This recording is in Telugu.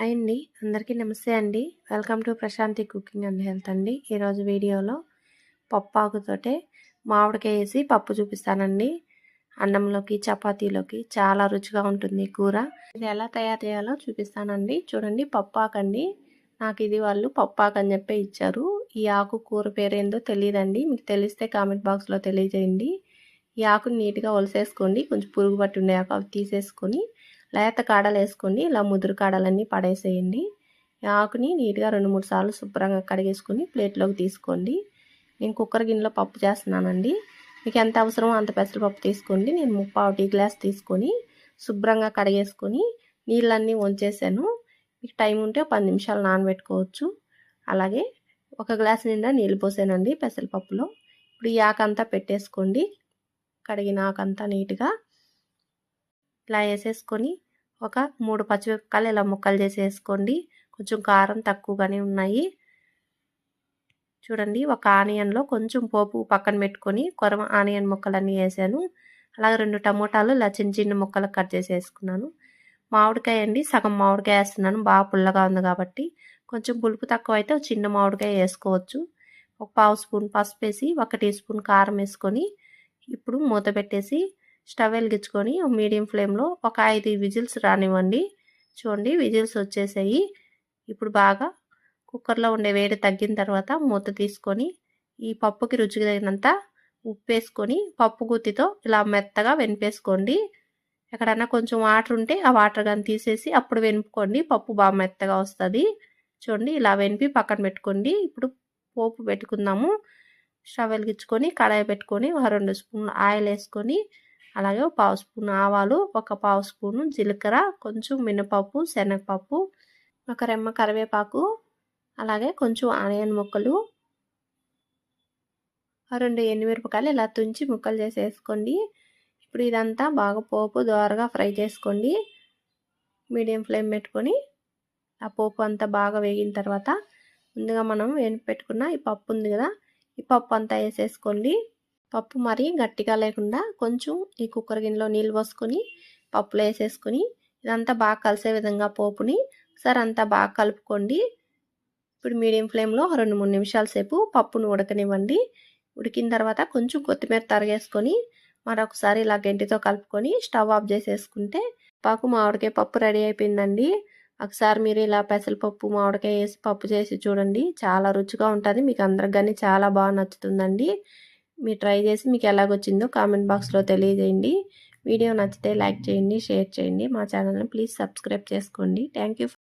హాయ్ అండి. అందరికీ నమస్తే అండి. Welcome to Prashanti cooking and health అండి. ఈరోజు వీడియోలో పప్పు ఆకుతోటే మామిడికాయ వేసి పప్పు చూపిస్తానండి. అన్నంలోకి చపాతీలోకి చాలా రుచిగా ఉంటుంది కూర. ఇది ఎలా తయారు చేయాలో చూపిస్తానండి. చూడండి పప్పు ఆకండి నాకు ఇది వాళ్ళు పప్పు ఆకు అని చెప్పి ఇచ్చారు. ఈ ఆకు కూర పేరేందో తెలియదండి. మీకు తెలిస్తే కామెంట్ బాక్స్లో తెలియజేయండి. ఈ ఆకుని నీట్గా ఒలిసేసుకోండి. కొంచెం పురుగు పట్టి ఉండే ఆకు అవి తీసేసుకొని లేత కాడలు వేసుకోండి ఇలా ముదురు కాడలన్నీ పడేసేయండి. ఆకుని నీట్గా రెండు మూడు సార్లు శుభ్రంగా కడిగేసుకొని ప్లేట్లోకి తీసుకోండి. నేను కుక్కర్ గిన్నెలో పప్పు చేస్తున్నానండి. మీకు ఎంత అవసరమో అంత పెసరపప్పు తీసుకోండి. నేను ముప్పావు టీ గ్లాస్ తీసుకొని శుభ్రంగా కడిగేసుకొని నీళ్ళన్నీ వంచేసాను. మీకు టైం ఉంటే పది నిమిషాలు నానబెట్టుకోవచ్చు. అలాగే ఒక గ్లాస్ నిండా నీళ్ళు పోసానండి పెసరపప్పులో. ఇప్పుడు ఈ ఆకంతా పెట్టేసుకోండి. కడిగిన ఆకంతా నీట్గా ఇలా వేసేసుకొని ఒక మూడు పచ్చిమిరపకాయలు ఇలా ముక్కలు చేసి వేసుకోండి కొంచెం కారం తక్కువగానే ఉన్నాయి. చూడండి ఒక ఆనియన్లో కొంచెం పోపు పక్కన పెట్టుకొని కొరమ ఆనియన్ ముక్కలన్నీ వేసాను. అలాగే రెండు టమోటాలు ఇలా చిన్న చిన్న ముక్కలు కట్ చేసి వేసుకున్నాను మామిడికాయ అండి సగం మామిడికాయ వేస్తున్నాను. బాగా పుల్లగా ఉంది కాబట్టి కొంచెం పులుపు తక్కువ అయితే చిన్న మామిడికాయ వేసుకోవచ్చు. ఒక పావు స్పూన్ పసుపు వేసి ఒక టీ స్పూన్ కారం వేసుకొని ఇప్పుడు మూత పెట్టేసి స్టవ్ వెలిగించుకొని మీడియం ఫ్లేమ్లో ఒక ఐదు విజిల్స్ రానివ్వండి. చూడండి విజిల్స్ వచ్చేసాయి. ఇప్పుడు బాగా కుక్కర్లో ఉండే వేడి తగ్గిన తర్వాత మూత తీసుకొని ఈ పప్పుకి రుచికి తగినంత ఉప్పు వేసుకొని పప్పు గుత్తితో ఇలా మెత్తగా వెనిపేసుకోండి. ఎక్కడన్నా కొంచెం వాటర్ ఉంటే ఆ వాటర్ కానీ తీసేసి అప్పుడు వెనుపుకోండి పప్పు బాగా మెత్తగా వస్తుంది. చూడండి ఇలా వెనిపి పక్కన పెట్టుకోండి. ఇప్పుడు పోపు పెట్టుకుందాము. స్టవ్ వెలిగించుకొని కడాయి పెట్టుకొని ఒక రెండు స్పూన్లు ఆయిల్ వేసుకొని అలాగే పావు స్పూన్ ఆవాలు ఒక పావు స్పూను జీలకర్ర కొంచెం మినపప్పు శనగపప్పు ఒక రెమ్మ కరివేపాకు అలాగే కొంచెం ఆనియన్ ముక్కలు రెండు ఎండుమిరపకాయలు ఇలా తుంచి ముక్కలు చేసి వేసుకోండి ఇప్పుడు ఇదంతా బాగా పోపు దోరగా ఫ్రై చేసుకోండి. మీడియం ఫ్లేమ్ పెట్టుకొని ఆ పోపు అంతా బాగా వేగిన తర్వాత ముందుగా మనం వేని పెట్టుకున్న ఈ పప్పు ఉంది కదా ఈ పప్పు అంతా వేసేసుకోండి. పప్పు మరీ గట్టిగా లేకుండా కొంచెం ఈ కుక్కర్ గిన్నెలో నీళ్ళు పోసుకొని పప్పులో వేసేసుకొని ఇదంతా బాగా కలిసే విధంగా పోపుని ఒకసారి అంతా బాగా కలుపుకోండి. ఇప్పుడు మీడియం ఫ్లేమ్లో రెండు మూడు నిమిషాల సేపు పప్పును ఉడకనివ్వండి. ఉడికిన తర్వాత కొంచెం కొత్తిమీర తరిగేసుకొని మరొకసారి ఇలా గంటితో కలుపుకొని స్టవ్ ఆఫ్ చేసేసుకుంటే పాకు మామిడికాయ పప్పు రెడీ అయిపోయిందండి. ఒకసారి మీరు ఇలా పెసరపప్పు మామిడికాయ వేసి పప్పు చేసి చూడండి. చాలా రుచిగా ఉంటుంది. మీకు అందరికి కానీ చాలా బాగా నచ్చుతుందండి. మీరు ట్రై చేసి మీకు ఎలాగొచ్చిందో కామెంట్ బాక్స్లో తెలియజేయండి. వీడియో నచ్చితే లైక్ చేయండి షేర్ చేయండి. మా ఛానల్ని ప్లీజ్ సబ్స్క్రైబ్ చేసుకోండి. Thank you